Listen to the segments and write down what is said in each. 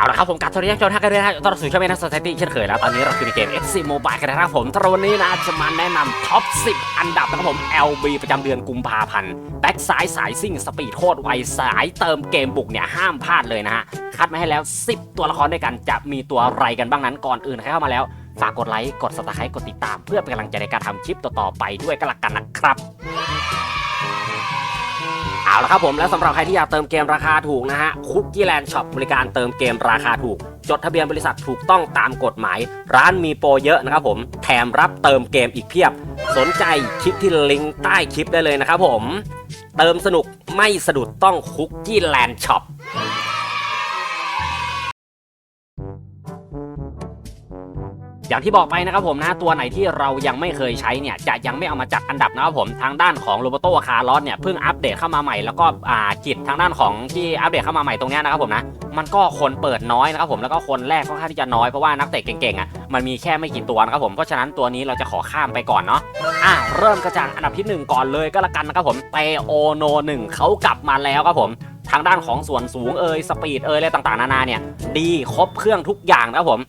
เอาละครับผมกับสวัสดีท่านผู้ชมท่านกันด้วยนะต้อนรับสู่ช่องแม่นัสถิติเช่นเคยแล้วตอนนี้เราคือในเกม FC Mobile กันนะครับผมตอนนนี้นะจะมาแนะนำท็อป 10 อันดับนะครับผม LB ประจำเดือนกุมภาพันธ์แบ็กซ้ายสายซิ่งสปีดโคตรไวสายเติมเกมบุกเนี่ยห้ามพลาดเลยนะฮะคัดมาให้แล้ว 10 ตัวละครด้วยกันจะมีตัวอะไรกันบ้างนั้นก่อนอื่นใครเข้ามาแล้วฝากกดไลค์กด subscribe กดติดตาม เพื่อเป็นกำลังใจในการทำคลิปต่อๆไปด้วยกันละกันนะครับ เอาละครับผมและสำหรับใครที่อยากเติมเกมราคาถูกนะฮะคุกกี้แลนด์ช็อปบริการเติมเกมราคาถูก จดทะเบียนบริษัทถูกต้องตามกฎหมาย ร้านมีโปรเยอะนะครับผมแถมรับเติมเกมอีกเพียบ สนใจคลิปที่ลิงก์ใต้คลิปได้เลยนะครับผม เติมสนุกไม่สะดุดต้องคุกกี้แลนด์ช็อป อย่างที่บอกไปนะครับผมนะตัวไหนที่เรายังไม่เคยใช้เนี่ยจะยังไม่เอามาจัดอันดับนะครับผมทางด้านของโรบโตคาร์ลอสเนี่ยเพิ่งอัปเดตเข้ามาใหม่แล้วก็อ่ากิจทางด้านของที่อัปเดตเข้ามาใหม่ตรงนี้นะครับผมนะมันก็คนเปิดน้อยนะครับผมแล้วก็คนแรกค่อนข้างที่จะน้อยเพราะว่านักเตะเก่งๆอะมันมีแค่ไม่กี่ตัวนะครับผมเพราะฉะนั้นตัวนี้เราจะขอข้ามไปก่อนเนาะอะเริ่มกระจากอันดับที่หนึ่งก่อนเลยก็แล้วกันนะครับผมเตโอโนหนึ่งเขากลับมาแล้วครับผมทางด้านของส่วนสูงเอยสปีดเอยอะไรต่างๆนานาเนี่ยดีครบเครื่องทุกอย่างนะครับผม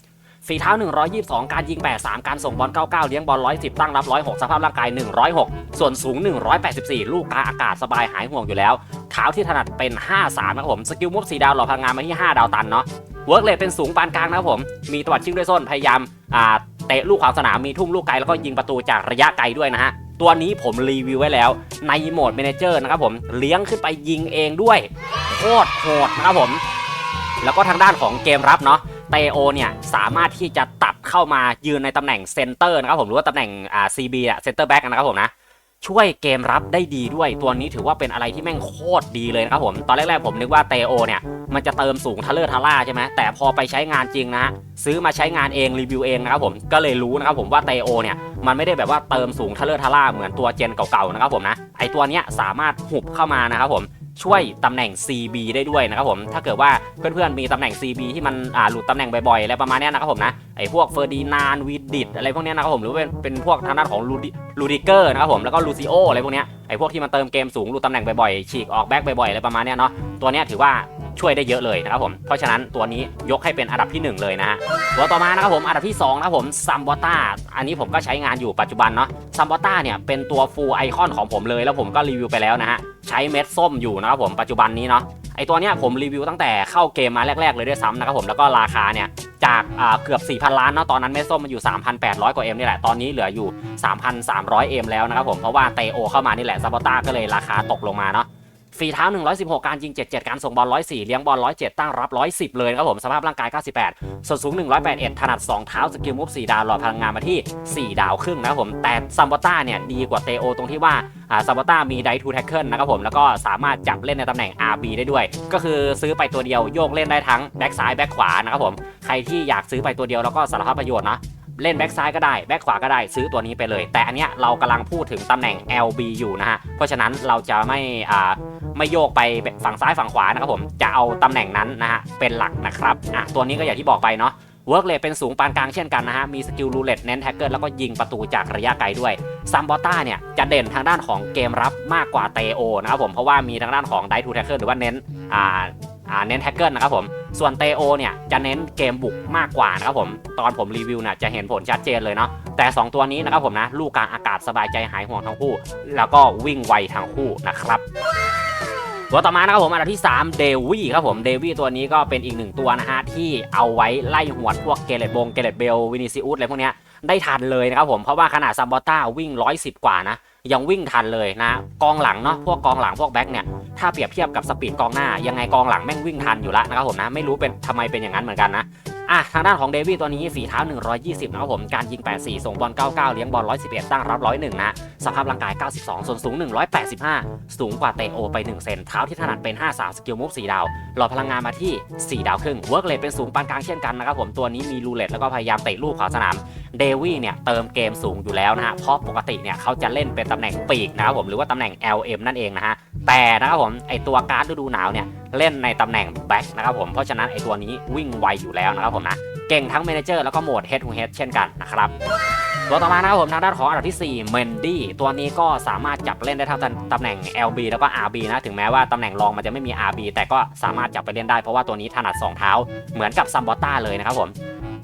ฝีเท้า 122 การยิง 83 การส่งบอล 99 เลี้ยงบอล 110 ตั้งรับ 106 สภาพร่างกาย 106 ส่วนสูง 184 ลูกกลางอากาศสบายหายห่วงอยู่แล้วเท้าที่ถนัดเป็น 53 นะครับผม สกิลมุฟ4ดาวหล่อพลังงานมาที่ 5 ดาวตันเนาะเวิร์กเลทเป็นสูงปานกลางนะครับผม มีตวัดชิงด้วยส้นพยายามอ่าเตะลูกขวางสนามมีทุ่มลูกไกลแล้วก็ยิงประตูจากระยะไกลด้วยนะฮะตัวนี้ผมรีวิวไว้แล้วในโหมด m ม n เจอร์นะครับผมเลี้ยงขึ้นไปยิงเองด้วยโคตรโหดนะครับผม แล้วก็ทางด้านของเกมรับเนาะ เตโอเนี่ยสามารถที่จะตัดเข้ามายืนในตำแหน่งเซนเตอร์นะครับผมหรือว่าตำแหน่งอ่าซีบีอะเซนเตอร์แบ็กนะครับผมนะช่วยเกมรับได้ดีด้วยตัวนี้ถือว่าเป็นอะไรที่แม่งโคตรดีเลยนะครับผมตอนแรกๆผมนึกว่าเตโอเนี่ยมันจะเติมสูงทะเลอร์ทะล่าใช่ไหมแต่พอไปใช้งานจริงนะซื้อมาใช้งานเองรีวิวเองนะครับผมก็เลยรู้นะครับผมว่าเตโอเนี่ยมันไม่ได้แบบว่าเติมสูงทะเลอร์ทะล่าเหมือนตัวเจนเก่าๆนะครับผมนะไอตัวเนี้ยสามารถหุบเข้ามานะครับผม ช่วยตำแหน่ง CB ได้ด้วยนะครับผม ถ้าเกิดว่าเพื่อนๆมีตำแหน่ง CB ที่มันอ่าหลุดตำแหน่งบ่อยๆอะไรประมาณนี้นะครับผมนะไอ้พวกเฟอร์ดีนานวีดิตอะไรพวกนี้นะครับผมหรือเป็นเป็นพวกทางด้านของลูดิเกอร์นะครับผมแล้วก็ลูซิโออะไรพวกเนี้ยไอ้พวกที่มันเติมเกมสูงหลุดตำแหน่งบ่อยๆฉีกออกแบ็กบ่อยๆอะไรประมาณนี้เนาะตัวเนี้ยถือว่า ช่วยได้เยอะเลยนะครับผมเพราะฉะนั้นตัวนี้ยกให้เป็นอันดับทีหนึ่1 เลยนะฮะตัวต่อมานะครับผมอันดับที่2นะครับผมซัมบอต้าอันนี้ผมก็ใช้งานอยู่ปัจจุบันเนาะซัมบอต้าเนี่ยเป็นตัวฟูลไอคอนของผมเลย แล้วผมก็รีวิวไปแล้วนะฮะใช้เม็ดส้มอยู่นะครับผมปัจจุบันนี้เนาะไอตัวเนี้ยผมรีวิวตั้งแต่เข้าเกมมาแรก ๆ เลยด้วยซ้ำนะครับผมแล้วก็ราคาเนี่ยจากอ่าเกือบ 4,000 ล้านเนาะตอนนั้นเม็ดส้มมันอยู่ 3,800 กว่าเอ็มนี่แหละ ตอนนี้เหลืออยู่ 3,300 เอ็มแล้วนะครับผม เพราะว่าเตโอเข้ามานี่แหละซัมบอต้าก็เลยราคาตกลงมาเนาะ ฝีเท้า 116 การยิง 77 การส่งบอล 104 เลี้ยงบอล 107 ตั้งรับ 110 เลยครับผม สภาพร่างกาย 98 ส่วนสูง 181 ถนัด 2 เท้า สกิลมุฟ4 ดาวหลอดพลังงานมาที่ 4 ดาวครึ่งนะครับผม แต่ซัมบอต้าเนี่ย ดีกว่าเตโอตรงที่ว่าซัมบอต้ามีไดทูแท็กเกิลนะครับผม แล้วก็สามารถจับเล่นในตำแหน่ง RB ได้ด้วย ก็คือซื้อไปตัวเดียวโยกเล่นได้ทั้งแบ็กซ้ายแบ็กขวานะครับผม ใครที่อยากซื้อไปตัวเดียวแล้วก็สารพัดประโยชน์นะเล่นแบ็กซ้ายก็ได้แบ็กขวาก็ได้ซื้อตัวนี้ไปเลย แต่อันเนี้ยเรากำลังพูดถึงตำแหน่ง LB อยู่นะฮะ เพราะฉะนั้นเราจะไม่อ่า ไม่โยกไปฝั่งซ้ายฝั่งขวานะครับผมจะเอาตำแหน่งนั้นนะฮะเป็นหลักนะครับอะตัวนี้ก็อย่างที่บอกไปเนาะเวิร์กเลเป็นสูงปานกลางเช่นกันนะฮะ มีสกิลรูเล็ตเน้นแท็กเกิลแล้วก็ยิงประตูจากระยะไกลด้วยซัมบอต้าเนี่ย จะเด่นทางด้านของเกมรับมากกว่าเตโอนะครับผม เพราะว่ามีทางด้านของไดทูแท็กเกิลหรือว่าเน้นอ่าอ่าเน้นแท็กเกิลนะครับผม ส่วนเตโอเนี่ยจะเน้นเกมบุกมากกว่านะครับผม ตอนผมรีวิวเนี่ยจะเห็นผลชัดเจนเลยเนาะ แต่ 2 ตัวนี้นะครับผมนะ ลูกกลางอากาศสบายใจหายห่วงทั้งคู่ แล้วก็วิ่งไวทั้งคู่นะครับ ตัวต่อมานะครับผมอันดับที่ 3 เดวี่ครับผมเดวี่ตัวนี้ก็เป็นอีกหนึ่งตัวนะฮะที่เอาไว้ไล่หวดพวกเกเรตบงเกเรตเบลวินิซิอุสอะไรพวกเนี้ยได้ทันเลยนะครับผมเพราะว่าขนาดซัมบอต้าวิ่ง 110 กว่านะ ยังวิ่งทันเลยนะ กองหลังเนาะพวกกองหลังพวกแบ็คเนี่ยถ้าเปรียบเทียบกับสปีดกองหน้ายังไงกองหลังแม่งวิ่งทันอยู่แล้วนะครับผมนะไม่รู้เป็นทำไมเป็นอย่างนั้นเหมือนกันนะ อะทางด้านของเดวี่ตัวนี้ฝีเท้า 120 นะครับผม การยิง 84 ส่งบอล 99 เลี้ยงบอล 111 ตั้งรับ 101 นะ สภาพร่างกาย 92 ส่วนสูง 185 สูงกว่าเตโอไป 1 เซน เท้าที่ถนัดเป็น 53 สกิลมูฟ 4 ดาว หลอดพลังงานมาที่ 4 ดาวครึ่ง เวิร์กเลทเป็นสูงปานกลางเช่นกันนะครับผม ตัวนี้มีรูเลตแล้วก็พยายามเตะลูกขวาสนาม เดวี่เนี่ยเติมเกมสูงอยู่แล้วนะฮะ เพราะปกติเนี่ยเขาจะเล่นเป็นตำแหน่งปีกนะครับผม หรือว่าตำแหน่ง LM นั่นเองนะฮะ แต่นะครับผมไอตัวการ์ดฤดูหนาวเนี่ยเล่นในตำแหน่งแบ็คนะครับผมเพราะฉะนั้นไอตัวนี้วิ่งไวอยู่แล้วนะครับผมนะเก่งทั้งเมนเจอร์แล้วก็โหมด head to head เช่นกันนะครับตัวต่อมานะครับผมทางด้านของอันดับที่4เมนดี้ตัวนี้ก็สามารถจับเล่นได้ทั้งตำแหน่ง LB แล้วก็ RB นะถึงแม้ว่าตำแหน่งรองมันจะไม่มี RB แต่ก็สามารถจับไปเล่นได้เพราะว่าตัวนี้ถนัด 2 เท้าเหมือนกับซัมบอตต้าเลยนะครับผม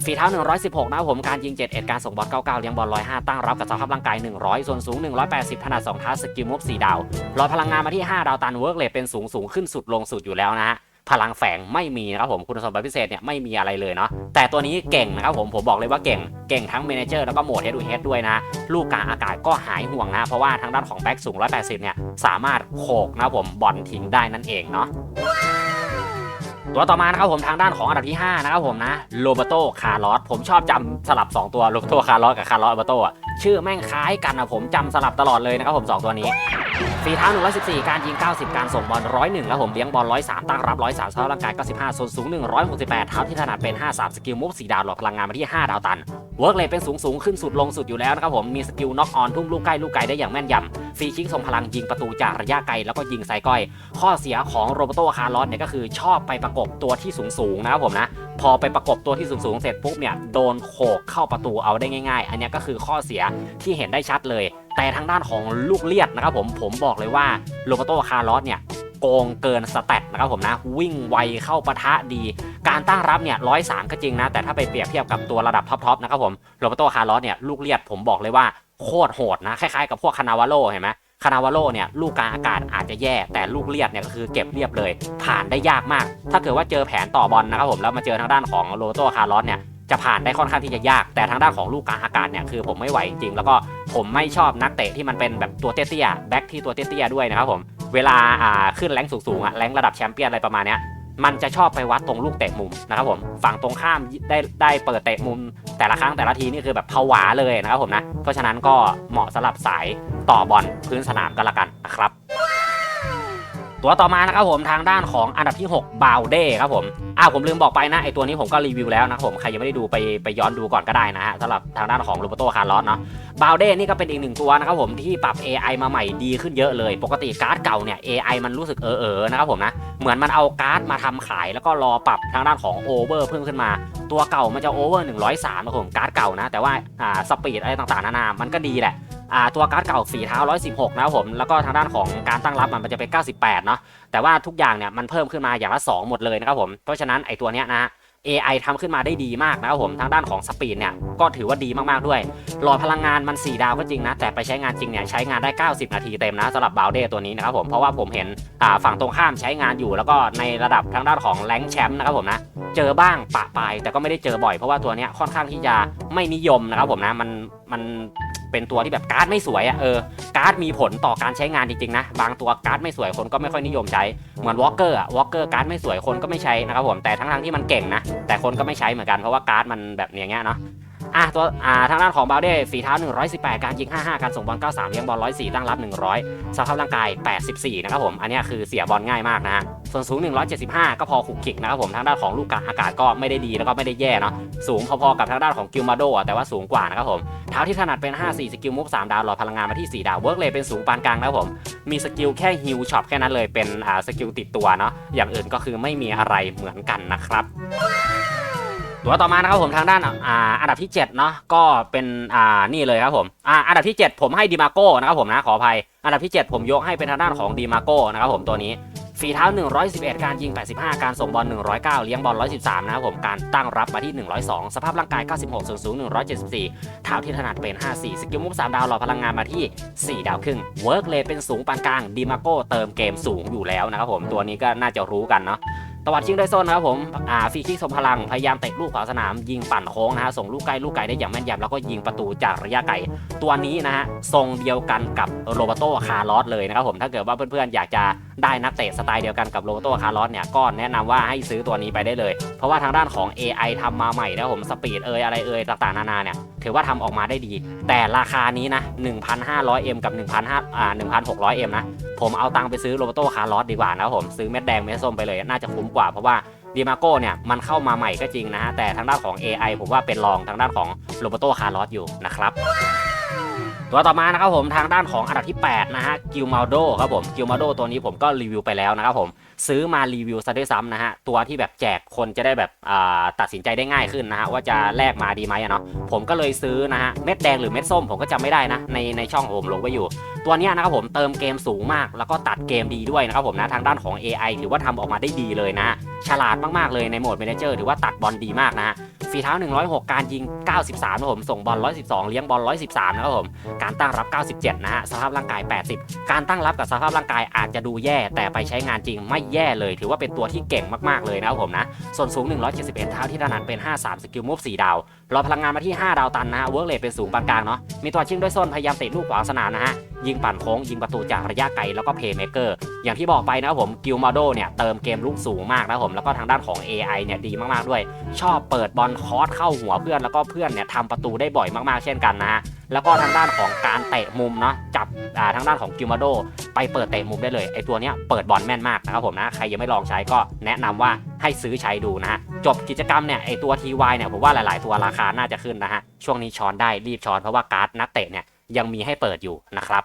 ฝีเท้า 116 นะครับผมการยิง 7 เอ็ดการส่งบอล 99 เลี้ยงบอล 105 ตั้งรับกับสภาพร่างกาย 100 ส่วนสูง 180 ถนัด2เท้าสกิลมุฟ4ดาวรอพลังงานมาที่ 5 ดาวตันเวิร์กเลทเป็นสูงสูงขึ้นสุดลงสุดอยู่แล้วนะฮะพลังแฝงไม่มีนะครับผมคุณสมบัติพิเศษเนี่ยไม่มีอะไรเลยเนาะแต่ตัวนี้เก่งนะครับผมผมบอกเลยว่าเก่งเก่งทั้งเมนเจอร์แล้วก็โหมดเฮดดูเฮดด้วยนะ ลูกกลางอากาศก็หายห่วงนะ เพราะว่าทางด้านของแบ็กสูง 180 เนี่ยสามารถโขกนะครับผมบอลทิ้งได้นั่นเองเนาะ ตัวต่อมานะครับผมทางด้านของอันดับที่ 5 นะครับผมนะโรเบโตคาร์ลอสผมชอบจำสลับ 2 ตัวโรเบโตคาร์ลอสกับคาร์ลอสโรเบโตอะชื่อแม่งคล้ายกันนะผมจำสลับตลอดเลยนะครับผม 2 ตัวนี้ ฝีเท้า 114 การยิง 90 การส่งบอล 101 แล้วผมเลี้ยงบอล 103 ตั้งรับ 103สภาพร่างกาย 95 ส่วนสูง 168 เท้าที่ถนัดเป็น 53 สกิลมุฟ4ดาวหลอดพลังงานมาที่ 5 ดาวตัน เวิร์กเลยเป็นสูงสูงขึ้นสุดลงสุดอยู่แล้วนะครับผม มีสกิลน็อกออนทุ่มลูกใกล้ลูกไกลได้อย่างแม่นยำ ฟรีคิกส่งพลังยิงประตูจากระยะไกลแล้วก็ยิงไซก้อย ข้อเสียของโรเบโตคาร์ลอสเนี่ยก็คือชอบไปประกบตัวที่สูงสูงนะครับผมนะ พอไปประกบตัวที่สูงสูงเสร็จปุ๊บเนี่ยโดนโขกเข้าประตูเอาได้ง่าย ๆ อันนี้ก็คือข้อเสียที่เห็นได้ชัดเลย แต่ทางด้านของลูกเลียดนะครับผมผมบอกเลยว่าโรเบโตคาร์ลอสเนี่ยโกงเกินสเตตนะครับผมนะวิ่งไวเข้าปะทะดี การตั้งรับเนี่ยร้อยสามก็จริงนะ แต่ถ้าไปเปรียบเทียบกับตัวระดับท็อปๆนะครับผมโรเบโตคาร์ลอสเนี่ยลูกเลียดผมบอกเลยว่าโคตรโหดนะคล้ายๆกับพวกคานาวาโลเห็นไหมคานาวาโลเนี่ยลูกกลางอากาศอาจจะแย่ แต่ลูกเลียดเนี่ยก็คือเก็บเรียบเลย ผ่านได้ยากมาก ถ้าเกิดว่าเจอแผนต่อบอลนะครับผมแล้วมาเจอทางด้านของโรบโตคาร์ลอสเนี่ย จะผ่านได้ค่อนข้างที่จะยาก แต่ทางด้านของลูกกลางอากาศเนี่ยคือผมไม่ไหวจริงแล้วก็ผมไม่ชอบนักเตะที่มันเป็นแบบตัวเตี้ยๆแบ็คที่ตัวเตี้ยๆด้วยนะครับผมเวลาอ่าขึ้นแรงสูงๆอะแรงระดับแชมเปี้ยนอะไรประมาณเนี้ยมันจะชอบไปวัดตรงลูกเตะมุมนะครับผมฝั่งตรงข้ามได้ได้เปิดเตะมุม แต่ละครั้งแต่ละทีนี่คือแบบผวาเลยนะครับผมนะเพราะฉะนั้นก็เหมาะสำหรับสายต่อบอลพื้นสนามก็แล้วกันนะครับ ตัวต่อมานะครับผมทางด้านของอันดับที่6บาวเด้ครับผมอ้าวผมลืมบอกไปนะไอตัวนี้ผมก็รีวิวแล้วนะครับผมใครยังไม่ได้ดูไปไปย้อนดูก่อนก็ได้นะฮะสำหรับทางด้านของลูปโตคาร์ลอสเนาะบาวเด้นี่ก็เป็นอีกหนึ่งตัวนะครับผมที่ปรับ AI มาใหม่ดีขึ้นเยอะเลย ปกติการ์ดเก่าเนี่ย AI มันรู้สึกเออเออๆนะครับผมนะ เหมือนมันเอาการ์ดมาทำขายแล้วก็รอปรับทางด้านของโอเวอร์เพิ่มขึ้นมา ตัวเก่ามันจะโอเวอร์103นะครับผมการ์ดเก่านะ แต่ว่าอ่าสปีดอะไรต่างๆนานา มันก็ดีแหละอ่าตัวการ์ดเก่าฝีเท้า 116 นะครับผม แล้วก็ทางด้านของการตั้งรับมันจะเป็น 98 เนาะแต่ว่าทุกอย่างเนี่ยมันเพิ่มขึ้นมาอย่างละ 2 หมดเลยนะครับผม เพราะฉะนั้นไอตัวเนี้ยนะฮะ AI ทำขึ้นมาได้ดีมากนะครับผมทางด้านของสปีดเนี่ยก็ถือว่าดีมากๆด้วย หลอดพลังงานมัน 4 ดาวก็จริงนะ แต่ไปใช้งานจริงเนี่ยใช้งานได้ 90 นาทีเต็มนะสำหรับบาวเดตัวนี้นะครับผมเพราะว่าผมเห็นฝั่งตรงข้ามใช้งานอยู่ แล้วก็ในระดับทางด้านของแรงแชมป์นะครับผมนะเจอบ้างปะปายแต่ก็ไม่ได้เจอบ่อยเพราะว่าตัวเนี้ยค่อนข้างที่จะไม่นิยมนะครับผมนะมันมัน เป็นตัวที่แบบการ์ดไม่สวยอะเออการ์ดมีผลต่อการใช้งานจริงๆนะ บางตัวการ์ดไม่สวยคนก็ไม่ค่อยนิยมใช้ เหมือนวอลเกอร์อะวอลเกอร์การ์ดไม่สวยคนก็ไม่ใช้นะครับผมแต่ทั้งๆที่มันเก่งนะแต่คนก็ไม่ใช้เหมือนกันเพราะว่าการ์ดมันแบบอย่างเงี้ยเนาะ อะตัวอ่าทางด้านของบาเด้ฝีเท้า 118 การยิง 55 การส่งบอล 93 เลี้ยงบอล 104 ตั้งรับ 100 สภาพร่างกาย 84 นะครับผม อันนี้คือเสียบอลง่ายมากนะฮะ ส่วนสูง 175 ก็พอขุกขิกนะครับผม ทางด้านของลูกกาอากาศก็ไม่ได้ดีแล้วก็ไม่ได้แย่เนาะ สูงพอๆกับทางด้านของกิลมาโดแต่ว่าสูงกว่านะครับผม เท้าที่ถนัดเป็น 54 สกิลมุฟ3ดาวหลอดพลังงานมาที่ 4 ดาวเวิร์กเลยเป็นสูงปานกลางนะครับผม มีสกิลแค่ฮิลช็อปแค่นั้นเลยเป็นอ่าสกิลติดตัวเนาะ อย่างอื่นก็คือไม่มีอะไรเหมือนกันนะครับ ตัวต่อมานะครับผมทางด้านอ่าอันดับที่7เนาะก็เป็นอ่านี่เลยครับผมอ่าอันดับที่ 7 ผมให้ดีมาโก้นะครับผมนะขออภัย อันดับที่ 7 ผมยกให้เป็นทางด้านของดีมาโก้นะครับผมตัวนี้ฝีเท้า 111 การยิง 85 การส่งบอล 109 เลี้ยงบอล 113 นะครับผม การตั้งรับมาที่ 102 สภาพร่างกาย 96 ส่วนสูง 174 เท้าที่ถนัดเป็น 54 สกิลมุฟ3ดาวหล่อพลังงานมาที่ 4 ดาวครึ่ง เวิร์กเลเป็นสูงปานกลาง ดีมาโก้เติมเกมสูงอยู่แล้วนะครับผม ตัวนี้ก็น่าจะรู้กันเนาะ ตวัดชิงด้วยโซนนะครับผมอ่าฟรีคิกทรงพลัง พยายามเตะลูกขวาสนาม ยิงปั่นโค้งนะฮะ ส่งลูกไกลลูกไกลได้อย่างแม่นยำแล้วก็ยิงประตูจากระยะไกล ตัวนี้นะฮะ ทรงเดียวกันกับโรเบโตคาร์ลอสเลยนะครับผม ถ้าเกิดว่าเพื่อนๆอยากจะ ได้นักเตะสไตล์เดียวกันกับโรบโตคาร์ลอสเนี่ยก็แนะนำว่าให้ซื้อตัวนี้ไปได้เลย เพราะว่าทางด้านของ AI ทำมาใหม่นะผมสปีดเอยอะไรเอยต่างๆนานาเนี่ยถือว่าทำออกมาได้ดี แต่ราคานี้นะ 1,500M กับ 1,500อ่า 1,600M นะ ผมเอาตังค์ไปซื้อโรบโตคาร์ลอสดีกว่านะผมซื้อเม็ดแดงเม็ดส้มไปเลยน่าจะคุ้มกว่าเพราะว่าดีมาโก้เนี่ยมันเข้ามาใหม่ก็จริงนะฮะแต่ทางด้านของ AI ผมว่าเป็นรองทางด้านของโรบโตคาร์ลอสอยู่นะครับ ตัวต่อมานะครับผมทางด้านของอันดับที่ 8 นะฮะกิลมาโดครับผมกิลมาโดตัวนี้ผมก็รีวิวไปแล้วนะครับผมซื้อมารีวิวซะด้วยซ้ำนะฮะตัวที่แบบแจกคนจะได้แบบตัดสินใจได้ง่ายขึ้นนะฮะว่าจะแลกมาดีไหมอะเนาะผมก็เลยซื้อนะฮะเม็ดแดงหรือเม็ดส้มผมก็จำไม่ได้นะในในช่องผมลงไว้อยู่ ตัวนี้นะครับผมเติมเกมสูงมาก แล้วก็ตัดเกมดีด้วยนะครับผมนะทางด้านของ AI ถือว่าทำออกมาได้ดีเลยนะ ฉลาดมากๆเลยในโหมด Manager ถือว่าตัดบอลดีมากนะฝีเท้า 106 การยิง 93นะครับผม ส่งบอล 112 เลี้ยงบอล 113 นะครับผม การตั้งรับ 97 นะฮะ สภาพร่างกาย 80 การตั้งรับกับสภาพร่างกายอาจจะดูแย่ แต่ไปใช้งานจริงไม่แย่เลย ถือว่าเป็นตัวที่เก่งมาก ๆ เลยนะครับผมนะ ส่วนสูง 171 เท้าที่ถนัดเป็น 53 สกิลมูฟ 4 ดาว รอพลังงานมาที่ 5 ดาวตันนะฮะ เวิร์กเลทเป็นสูงปานกลางเนาะ มีตัวชิงด้วยส้นพยายามเตะลูกขวางสนามนะฮะยิงปั่นโค้งยิงประตูจากระยะไกลแล้วก็เพย์เมเกอร์อย่างที่บอกไปนะครับผมกิลมาโดเนี่ยเติมเกมลุกสูงมากนะครับผมแล้วก็ทางด้านของ AI เนี่ยดีมากๆด้วย ชอบเปิดบอลคอร์สเข้าหัวเพื่อนแล้วก็เพื่อนเนี่ยทำประตูได้บ่อยมากๆเช่นกันนะฮะแล้วก็ทางด้านของการเตะมุมเนาะจับอ่าทางด้านของกิลมาโดไปเปิดเตะมุมได้เลยไอตัวเนี้ยเปิดบอลแม่นมากนะครับผมนะใครยังไม่ลองใช้ก็แนะนำว่าให้ซื้อใช้ดูนะฮะจบกิจกรรมเนี่ยไอตัว TY เนี่ยผมว่าหลาย ๆ ตัวราคาน่าจะขึ้นนะฮะช่วงนี้ช้อนได้รีบช้อนเพราะว่าการ์ดนักเตะเนี่ย ยังมีให้เปิดอยู่นะครับ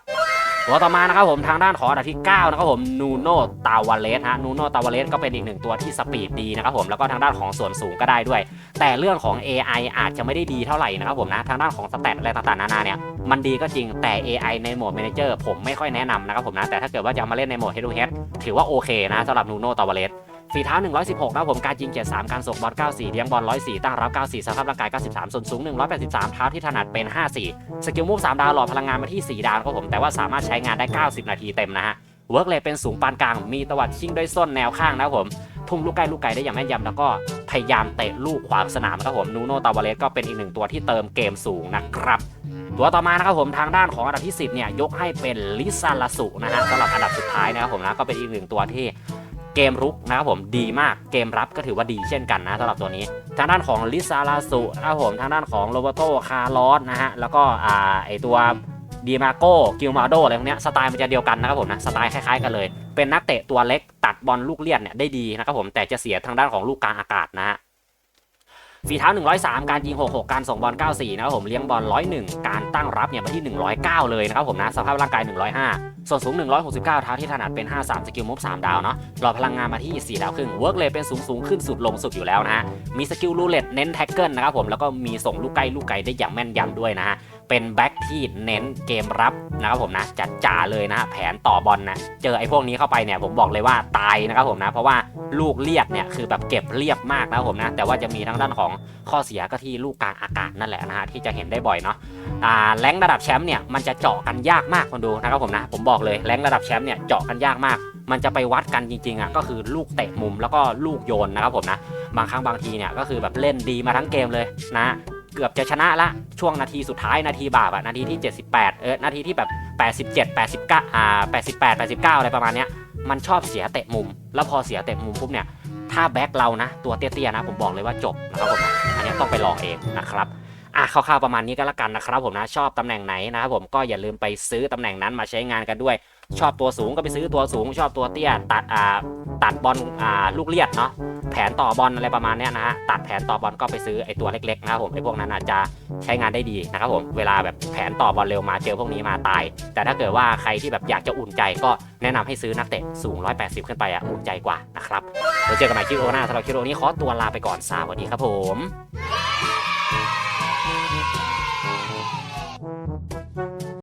ตัวต่อมานะครับผมทางด้านของอันดับที่ 9 นะครับผมนูโนตาวาเลสฮะนูโนตาวาเลสก็เป็นอีกหนึ่งตัวที่สปีดดีนะครับผมแล้วก็ทางด้านของส่วนสูงก็ได้ด้วย แต่เรื่องของ AI อาจจะไม่ได้ดีเท่าไหร่นะครับผมนะทางด้านของสแตทอะไรต่างๆนานาเนี่ยมันดีก็จริงแต่ AI ในโหมด Manager ผมไม่ค่อยแนะนำนะครับผมนะแต่ถ้าเกิดว่าจะมาเล่นในโหมด Head to Head ถือว่าโอเคนะสำหรับนูโนตาวาเลส ฝีเท้า 116ครับผมการยิง 73 การส่งบอล 94 เลี้ยงบอล 104 ตั้งรับ 94 สภาพร่างกาย 93 ส่วนสูง 183 เท้าที่ถนัดเป็น 54 สกิลมูฟ 3 ดาวหล่อพลังงานมาที่ 4 ดาวครับผม แต่ว่าสามารถใช้งานได้ 90 นาทีเต็มนะฮะ เวิร์กเลยเป็นสูงปานกลาง มีตวัดชิงด้วยส้นแนวข้างนะครับผม ทุ่มลูกใกล้ลูกไกลได้อย่างแม่นยำแล้วก็พยายามเตะลูกขวางสนามครับผมนูโนตาวาเลสก็เป็นอีกหนึ่งตัวที่เติมเกมสูงนะครับตัวต่อมานะครับผมทางด้านของอันดับที่ 10เนี่ยยกให้เป็นลิซาลาสุนะฮะสำหรับอันดับสุดท้ายนะครับผมนะก็เป็นอีกหนึ่งตัวที่ เกมรุกนะครับผมดีมากเกมรับก็ถือว่าดีเช่นกันนะสำหรับตัวนี้ ทางด้านของลิซาลาสุนะครับผมทางด้านของโรเบโตคาร์ลอสนะฮะแล้วก็อ่าไอตัวดีมาโกกิลมาโดอะไรพวกเนี้ยสไตล์มันจะเดียวกันนะครับผมนะสไตล์คล้ายๆกันเลย เป็นนักเตะตัวเล็กตัดบอลลูกเลียดเนี่ยได้ดีนะครับผมแต่จะเสียทางด้านของลูกกลางอากาศนะฮะฝีเท้า 103 การยิง 66 การส่งบอล 94 นะครับผมเลี้ยงบอล 101 การตั้งรับเนี่ยมาที่ 109 เลยนะครับผมนะสภาพร่างกาย 105ส่วนสูง 169 เท้าที่ถนัดเป็น 53 สกิลมูฟ3ดาวเนาะรอพลังงานมาที่ 4 ดาวครึ่ง เวิร์กเลยเป็นสูงสูงขึ้นสุดลงสุดอยู่แล้วนะฮะ มีสกิลรูเล็ตเน้นแท็กเกิลนะครับผม แล้วก็มีส่งลูกใกล้ลูกไกลได้อย่างแม่นยำด้วยนะฮะ เป็นแบ็กที่เน้นเกมรับนะครับผมนะ จัดจ่าเลยนะฮะ แผนต่อบอลนะ เจอไอ้พวกนี้เข้าไปเนี่ยผมบอกเลยว่าตายนะครับผมนะ เพราะว่าลูกเรียบเนี่ยคือแบบเก็บเรียบมากนะครับผมนะ แต่ว่าจะมีทั้งด้านของข้อเสียก็ที่ลูกกลางอากาศนั่นแหละนะฮะที่จะเห็นได้บ่อยเนาะ อ่าแรงระดับแชมป์เนี่ยมันจะเจาะกันยากมากคนดูนะครับผมนะผมบอกอกเลยแรงระดับแชมป์เนี่ยเจาะกันยากมาก มันจะไปวัดกันจริงๆอะก็คือลูกเตะมุมแล้วก็ลูกโยนนะครับผมนะบางครั้งบางทีเนี่ยก็คือแบบเล่นดีมาทั้งเกมเลยนะเกือบจะชนะละช่วงนาทีสุดท้ายนาทีบาปอะนาทีที่ 78 เออนาทีที่แบบ 87 89อ่า88 89 อะไรประมาณเนี้ยมันชอบเสียเตะมุม แล้วพอเสียเตะมุมปุ๊บเนี่ยถ้าแบ็คเรานะ ตัวเตี้ยๆนะ ผมบอกเลยว่าจบนะครับผมอันนี้ต้องไปลองเองนะครับ อะคร่าวๆประมาณนี้ก็แล้วกันนะครับผมนะชอบตำแหน่งไหนนะครับผมก็อย่าลืมไปซื้อตำแหน่งนั้นมาใช้งานกันด้วย ชอบตัวสูงก็ไปซื้อตัวสูง ชอบตัวเตี้ยตัดอ่าตัดบอลอ่าลูกเลียดเนาะแผนต่อบอลอะไรประมาณเนี้ยนะฮะตัดแผนต่อบอลก็ไปซื้อไอตัวเล็กๆนะครับผมไอพวกนั้นอาจจะใช้งานได้ดีนะครับผมเวลาแบบแผนต่อบอลเร็วมาเจอพวกนี้มาตาย แต่ถ้าเกิดว่าใครที่แบบอยากจะอุ่นใจก็แนะนำให้ซื้อนักเตะสูง 180 ขึ้นไปอะอุ่นใจกว่านะครับเดี๋ยวเจอกันใหม่คลิปโอหน้าสำหรับคลิปโอนี้ขอตัวลาไปก่อนสวัสดีครับผม